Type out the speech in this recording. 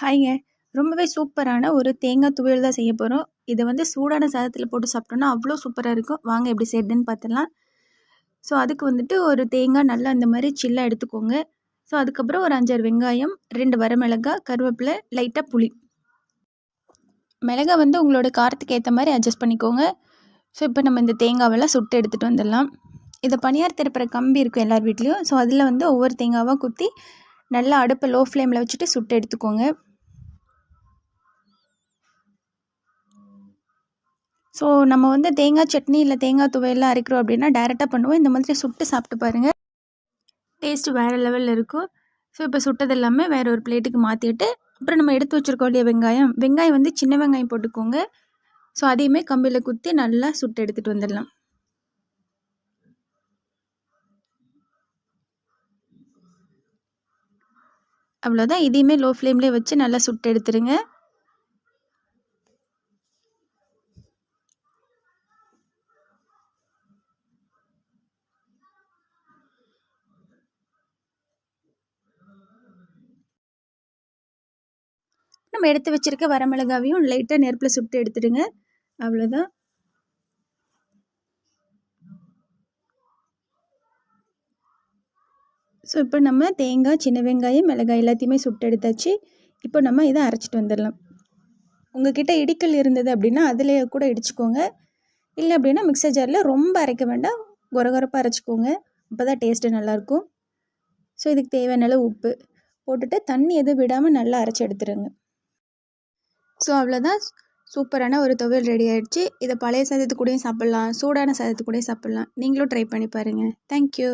ஹாய்ங்க. ரொம்பவே சூப்பரான ஒரு தேங்காய் துவையல் தான் செய்ய போகிறோம் இதை வந்து சூடான சாதத்தில் போட்டு சாப்பிட்டோன்னா அவ்வளோ சூப்பராக இருக்கும். வாங்க எப்படி செய்யுதுன்னு பார்த்துடலாம் ஸோ அதுக்கு வந்துட்டு ஒரு தேங்காய் நல்லா அந்த மாதிரி சில்லாக எடுத்துக்கோங்க. ஸோ அதுக்கப்புறம் ஒரு அஞ்சாறு வெங்காயம் ரெண்டு வரமிளகாய் கருவேப்பிலை லைட்டாக புளி. மிளகாய் வந்து உங்களோட காரத்துக்கு ஏற்ற மாதிரி அட்ஜஸ்ட் பண்ணிக்கோங்க. ஸோ இப்போ நம்ம இந்த தேங்காவெல்லாம் சுட்டு எடுத்துகிட்டு வந்துடலாம். இதை பனியார் திருப்புற கம்பி இருக்கும் எல்லார் வீட்லேயும். ஸோ அதில் வந்து ஒவ்வொரு தேங்காவாக குத்தி நல்லா அடுப்பை லோ ஃப்ளேமில் வச்சுட்டு சுட்டு எடுத்துக்கோங்க. ஸோ நம்ம வந்து தேங்காய் சட்னி இல்லை தேங்காய் துவையெல்லாம் அரைக்கிறோம் அப்படின்னா டேரெக்டாக பண்ணுவோம். இந்த மாதிரி சுட்டு சாப்பிட்டு பாருங்கள் டேஸ்ட்டு வேறு லெவலில் இருக்கும். ஸோ இப்போ சுட்டது எல்லாமே வேறு ஒரு பிளேட்டுக்கு மாற்றிட்டு அப்புறம் நம்ம எடுத்து வச்சுருக்கோம் இல்லையா வெங்காயம். வெங்காயம் வந்து சின்ன வெங்காயம் போட்டுக்கோங்க. ஸோ அதையுமே கம்பியில் குத்தி நல்லா சுட்டு எடுத்துகிட்டு வந்துடலாம். அவ்வளோதான் இதையுமே லோ ஃப்ளேம்லேயே வச்சு நல்லா சுட்டு எடுத்துருங்க. நம்ம எடுத்து வச்சுருக்க வரமிளகாவையும் லைட்டாக நெருப்பில் சுட்டு எடுத்துடுங்க. அவ்வளோதான் ஸோ இப்போ நம்ம தேங்காய் சின்ன வெங்காயம் மிளகாய் எல்லாத்தையுமே சுட்டு எடுத்தாச்சு. இப்போ நம்ம இதை அரைச்சிட்டு வந்துடலாம். உங்ககிட்ட இடிக்கல் இருந்தது அப்படின்னா அதிலே கூட இடிச்சுக்கோங்க. இல்லை அப்படின்னா மிக்சர் ஜாரில் ரொம்ப அரைக்க வேண்டாம். குறகுறப்பாக அரைச்சிக்கோங்க. அப்போ தான் டேஸ்ட்டு நல்லாயிருக்கும். ஸோ இதுக்கு தேவையான உப்பு. போட்டுட்டு தண்ணி எதுவும் விடாமல் நல்லா அரைச்சி எடுத்துருங்க ஸோ அவ்வளோதான் சூப்பரான ஒரு துவையல் ரெடி ஆகிடுச்சு இதை பழைய சாதத்து கூடயும் சாப்பிட்லாம். சூடான சாதத்து கூடயும் சாப்பிட்லாம். நீங்களும் ட்ரை பண்ணி பாருங்கள் தேங்க்யூ